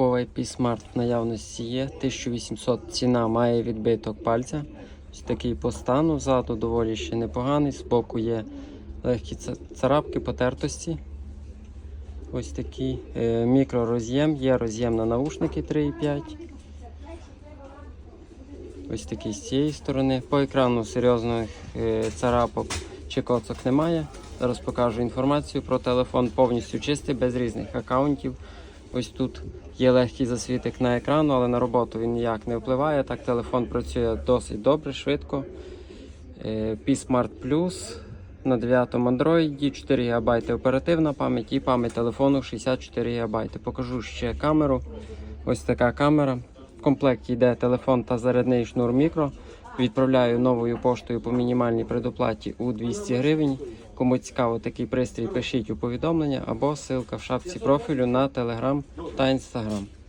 Huawei P Smart в наявності є. 1800 ціна має відбиток пальця. Ось такий по стану. Ззаду доволі ще непоганий. Збоку є легкі царапки, потертості. Ось такий е, мікророз'єм. Є роз'єм на наушники 3,5. Ось такий з цієї сторони. По екрану серйозних е, царапок чи коцок немає. Зараз покажу інформацію про телефон повністю чистий, без різних аккаунтів. Ось тут є легкий засвітик на екрану, але на роботу він ніяк не впливає. Так телефон працює досить добре, швидко. Е, P Smart Plus на 9 Android, 4 ГБ оперативна пам'ять і пам'ять телефону 64 ГБ. Покажу ще камеру. Ось така камера. В комплекті йде телефон та зарядний шнур мікро. Відправляю новою поштою по мінімальній предоплаті у 200 гривень. Кому цікаво такий пристрій, пишіть у повідомлення або ссылка в шапці профілю на Telegram та Instagram.